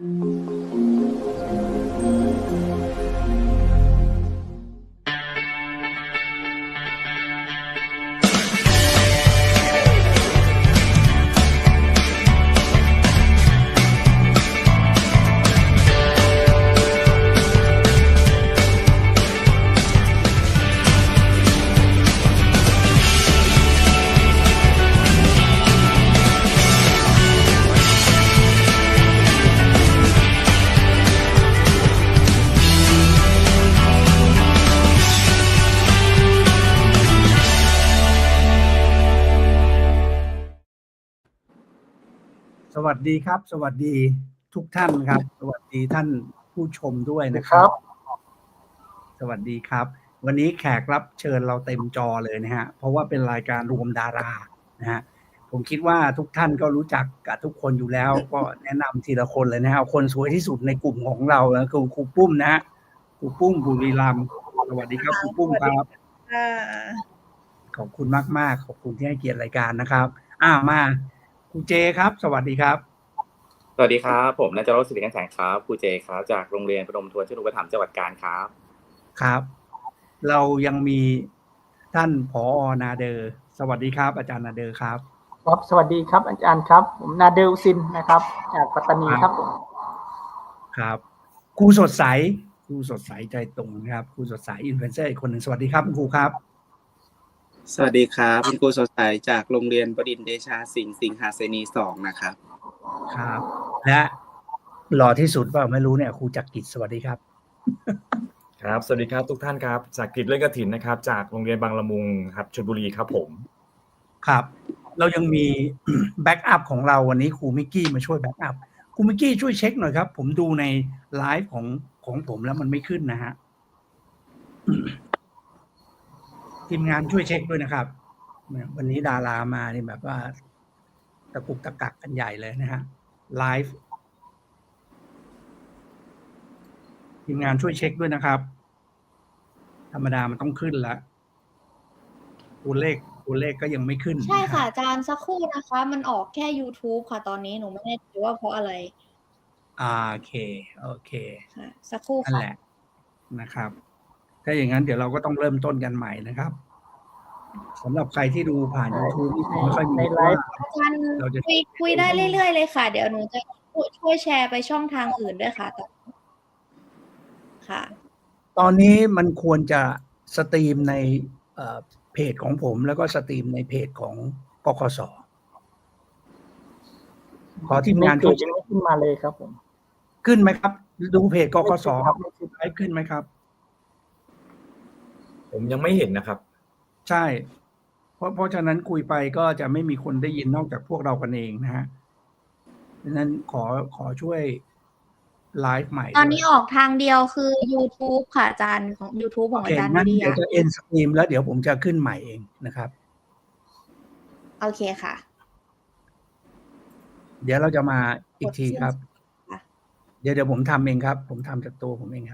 ส วัสดีครับ สวัสดีทุกท่านครับ สวัสดีท่านผู้ชมด้วยนะครับ สวัสดีครับ วันนี้แขกรับเชิญเราเต็มจอเลยนะฮะ เพราะว่าเป็นรายการรวมดารานะฮะ ผมคิดว่าทุกท่านก็รู้จักกับทุกคนอยู่แล้ว ก็แนะนำทีละคนเลยนะฮะคนสวยที่สุดในกลุ่มของเรานะคือครูปุ้มนะฮะครูปุ้มบุรีรัมย์สวัสดีครับครูปุ้มครับค่ะขอบคุณมากๆ ขอบคุณที่ให้เกียรติรายการนะครับ อ่ามา ครูเจครับ สวัสดีครับ สวัสดีครับ ผมนายจรศิริกันแสงครับครูเจครับจากโรงเรียนประดมทวนชนุปถัมภ์จังหวัดกาญครับ ครับ เรายังมีท่านผอนาเดอร์สวัสดีครับ อาจารย์นาเดอร์ครับครับสวัสดีครับอาจารย์ครับ ผมนาเดลซินนะครับจากปัตตานีครับผมครับครูสดใสครูสดใสใจตรงนะครับครูสดใสอินฟลูเอนเซอร์อีกคนหนึ่งสวัสดีครับคุณครูครับ สวัสดีครับคุณครูสดใสจากโรงเรียนบดินทร์เดชาสิงห์สิงหาเสนีสองนะครับ ครับ และหล่อที่สุดเปล่าไม่รู้เนี่ยครูจักริดสวัสดีครับ ครับ สวัสดีครับทุกท่านครับจากกิจเล่นกระถินนะครับ จากโรงเรียนบางละมุงครับชลบุรีครับผม ครับ เรายังมี แบ็กอัพของเราวันนี้ครูมิกกี้มาช่วยแบ็กอัพครูมิกกี้ช่วยเช็คหน่อยครับ ผมดูในไลฟ์ของของผมแล้วมันไม่ขึ้นนะฮะ ทีมงานช่วยเช็คด้วยนะครับเนี่ยวันนี้ดารามานี่แบบว่า ตะกุกตะกักกันใหญ่เลยนะฮะไลฟ์ทีมงานช่วยเช็คด้วยนะครับ ธรรมดามันต้องขึ้นแล้วตัวเลขตัวเลขก็ยังไม่ขึ้น ใช่ค่ะนอาจารย์สักครู่นะคะ มันออกแค่ YouTube ค่ะ ตอนนี้หนูไม่แน่ใจว่าเพราะอะไรอ่าโอเค โอเคค่ะสักครู่นั่นค่ะ แหละนะครับ ถ้าอย่างนั้นเดี๋ยวเราก็ต้องเริ่มต้นกันใหม่นะครับสำหรับใครที่ดูผ่าน YouTube นี่ไม่ค่อยมีในเพไลราะฟ์ว่าอาจารย์เราจะคุยคุยได้เรื่อยๆเลยค่ะ เดี๋ยวหนูจะช่วยแชร์ไปช่องทางอื่นด้วยค่ะตอนนี้ค่ะ ตอนนี้มันควรจะสตรีมในเอ่อเพจของผม แล้วก็สตรีมในเพจของกคสขอทีมในงานเพช่วยจยังไม่ขึ้นมาเลยครับผม ขึ้นไหมครับ ดูเพจกคสครับไม่ขึ้นไลฟ์ขึ้นไหมครับ ผมยังไม่เห็นนะครับ ใช่ เพราะเพราะฉะนั้นคุยไปก็จะไม่มีคนได้ยินนอกจากพวกเรากันเองนะฮะดังนั้นขอขอช่วยไลฟ์ใหม่ตอนนี้ด้วยออกทางเดียวคือ YouTube ค่ะอาจารย์ของ YouTube ขโอองเคอาจารย์งั้วินริเดี๋ยยะวจะเอ็นสตรีมแล้วเดี๋ยวผมจะขึ้นใหม่เองนะครับ โอเคค่ะ เดี๋ยวเราจะมาอีกทีครับค่ะเดี๋ยวเดี๋ยวผมทำเองครับ ผมทำจากตัวผมเองครับ